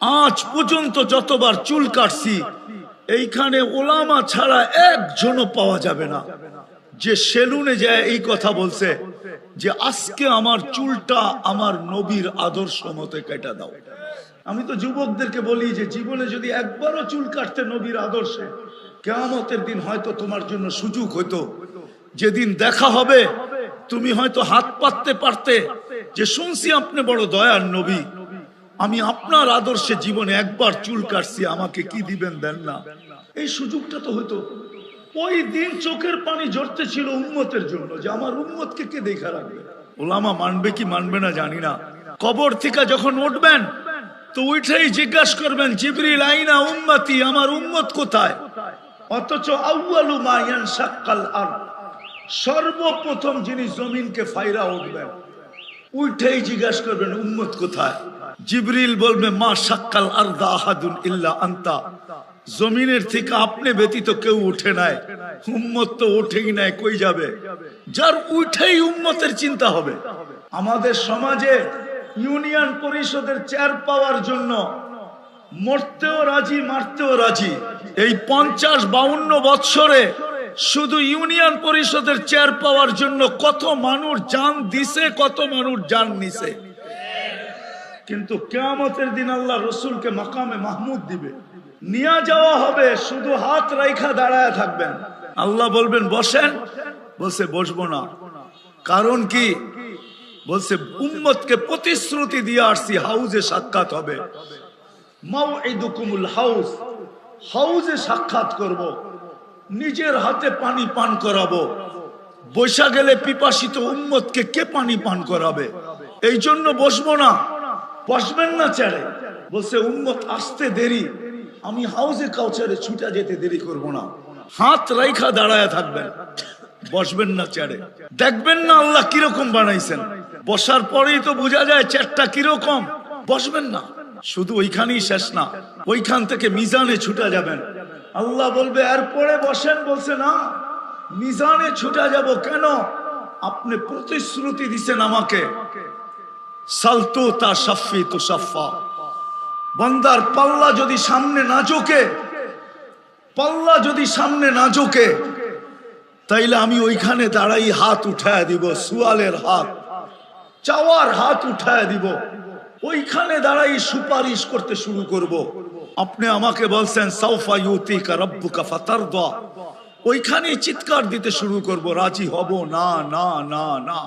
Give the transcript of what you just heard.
আজ পর্যন্ত যতবার চুল কাটছি, এইখানে ওলামা ছাড়া একজনও পাওয়া যাবে না। যে সেলুনে যায় এই কথা বলছে, যে আজকে আমার চুলটা আমার নবীর আদর্শ মতে কেটে দাও। আমি তো যুবকদেরকে বলি যে জীবনে যদি একবারও চুল কাটতে নবীর আদর্শে, কেয়ামতের দিন হয়তো তোমার জন্য সুযোগ হতো যেদিন দেখা হবে, তুমি হয়তো হাত পাততে পারতে, যে শুনছি আপনি বড় দয়ার নবী আমি আপনার আদর্শে জীবনে একবার চুল কাটছি, আমাকে কি দিবেন দেন না? এই সুযোগটা তো হতো ওই দিন চোখের পানি ঝরতে ছিল উম্মতের জন্য, যে আমার উম্মতকে কে দেখা রাখবে? ওলামা মানবে কি মানবে না জানি না। কবর থেকে যখন উঠবেন, তো উঠেই জিজ্ঞাসা করবেন, জিবরিল, আইনা উম্মতি? আমার উম্মত কোথায়? অথচ আউয়ালু মা সাক্কাল আরদ। সর্বপ্রথম যিনি জমিনকে ফাইরা উঠবেন, উঠেই জিজ্ঞাসা করবেন, উম্মত কোথায়? জিবরিল বলবে, মা সাক্কাল আরদা আহাদুন ইল্লা আন্তা। জমিনের থেকে আপনি ব্যতীত কেউ উঠে নাই। উম্মত তো উঠেই নাই, কই যাবে? যার উঠেই উম্মতের চিন্তা হবে। আমাদের সমাজে ইউনিয়ন পরিষদের চেয়ার পাওয়ার জন্য মরতেও রাজি, মারতেও রাজি। এই পঞ্চাশ বাউন্ন বৎসরে শুধু ইউনিয়ন পরিষদের চেয়ার পাওয়ার জন্য কত মানুষ জান দিছে, কত মানুষ জান নিছে? কিন্তু কেয়ামতের দিন আল্লাহ রসুলকে মাকামে মাহমুদ দিবে। নিয়ে যাওয়া হবে, শুধু হাত রাইখা দাঁড়ায় থাকবেন। আল্লাহ বলবেন, বসেন। বলছে, বসবো না। কারণ কি? বলছে, উম্মতকে প্রতিশ্রুতি দিয়ে আসছি, হাউজে সাক্ষাৎ হবে। মাউইদুকুমুল হাউস হাউজে সাক্ষাৎ করব। নিজের হাতে পানি পান করাবো। বৈশা গেলে পিপাসিত উম্মতকে কে পানি পান করাবে? এই জন্য বসবো না। বসবেন না চেড়ে বলছে, উম্মত, আসতে দেরি। আমি হাউজে কাউচারে ছুটা যেতে দেরি করব না। হাত রাইখা দাঁড়ায় থাকবেন। বসবেন না চেড়ে দেখবেন না আল্লাহ কীরকম বানাইছেন। বসার পরেই তো বোঝা যায় চেয়ারটা কীরকম। বসবেন না। শুধু ওইখানেই শেষ না। ওইখান থেকে মিজানে ছুটা যাবেন। আল্লাহ বলবে, এরপরে বসেন। বলছে, না। মিজানে ছুটা যাব কেন? আপনি প্রতিশ্রুতি দিছেন আমাকে। সালতু তা সাফি তু সাফা বন্দার পাল্লা যদি সামনে না ঝোঁকে, পাল্লা যদি সামনে না ঝোঁকে, তাইলে আমি ওইখানে দাঁড়াই হাত উঠায় দিব, সুয়ালের হাত, চাওয়ার হাত উঠায় দিব। ওইখানে দাঁড়াই সুপারিশ করতে শুরু করব। আপনি আমাকে বলছেন, সাউফা ইউতিকা রব্বুকা ফাতারদা। ওইখানেই চিৎকার দিতে শুরু করব, রাজি হব, না না না না।